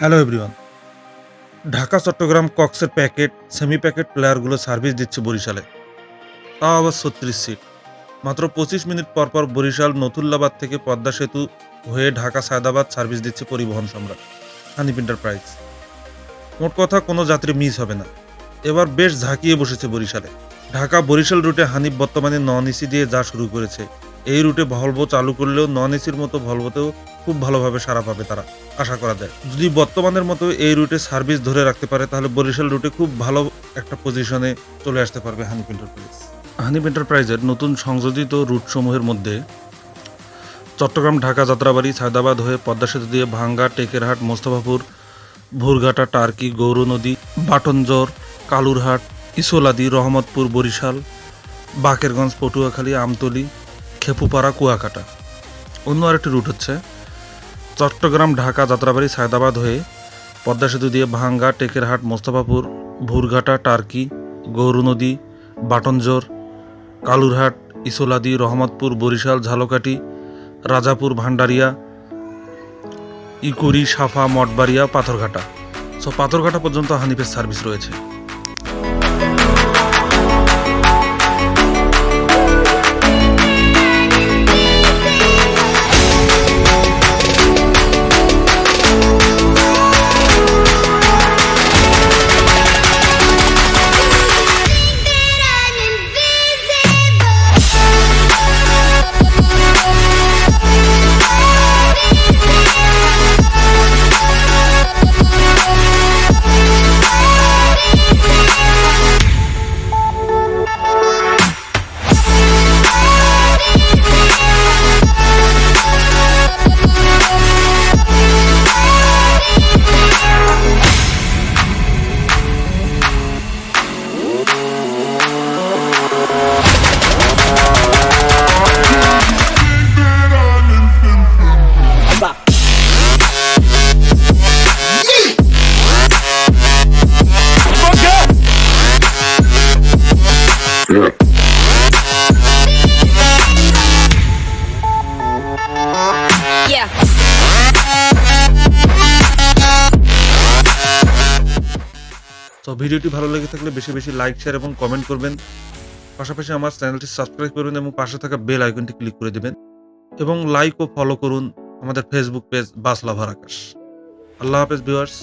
Hello everyone Dhaka, Chittagong কক্সের packet semi packet প্লেয়ারগুলো service দিচ্ছে বরিশালে। তাও আবার ছত্রিশ সিট মাত্র পঁচিশ মিনিট পর পর বরিশাল নতুল্লাবাদ থেকে পদ্মা সেতু হয়ে ঢাকা, সায়দাবাদ সার্ভিস দিচ্ছে পরিবহন সম্রাট হানিফ এন্টারপ্রাইজ মোট কথা, কোনো যাত্রী মিস হবে না। এবার বেশ ঝাঁকিয়ে বসেছে বরিশালে। ঢাকা, বরিশাল রুটে হানিফ বর্তমানে নন এসি দিয়ে যা শুরু করেছে। এই রুটে ভলভো চালু করলেও নন এসির মতো ভলভোতেও খুব ভালোভাবে সারা পাবে তারা, আশা করা যায়। যদি বর্তমানের মতো এই রুটে সার্ভিস ধরে রাখতে পারে, তাহলে বরিশাল রুটে খুব ভালো একটা পজিশনে চলে আসতে পারবে হানিফ এন্টারপ্রাইজ হানিফ এন্টারপ্রাইজের নতুন সংযোজিত রুটসমূহের মধ্যে চট্টগ্রাম, ঢাকা, যাত্রাবাড়ি, সায়দাবাদ হয়ে পদ্মা সেতু দিয়ে ভাঙ্গা, টেকেরহাট, মোস্তফাপুর, ভুরঘাটা, টার্কি গৌর নদী, বাটনজোর, কালুরহাট, ইসোলাদি, রহমতপুর, বরিশাল, বাকেরগঞ্জ, পটুয়াখালী, আমতলী খেপুপাড়া কুয়াকাটা। অন্য আরেকটি রুট হচ্ছে চট্টগ্রাম ঢাকা যাত্রাবাড়ি সায়দাবাদ হয়ে পদ্মা সেতু দিয়ে ভাঙ্গা টেকেরহাট মোস্তফাপুর, ভুরঘাটা টার্কি, গৌরু নদী, বাটনজোর, কালুরহাট, ইসোলাদি, রহমতপুর, বরিশাল, ঝালকাঠি, রাজাপুর, ভান্ডারিয়া, ইকুরি, সাফা, মঠবাড়িয়া, পাথরঘাটা। সো পাথরঘাটা পর্যন্ত হানিফের সার্ভিস রয়েছে। তো ভিডিওটি ভালো লেগে থাকলে বেশি বেশি লাইক শেয়ার এবং কমেন্ট করবেন। পাশাপাশি আমার চ্যানেলটি সাবস্ক্রাইব করবেন এবং পাশে থাকা বেল আইকনটি ক্লিক করে দেবেন এবং লাইক ও ফলো করুন আমাদের Facebook page bus lover Akash. আল্লাহ হাফেজ ভিউয়ার্স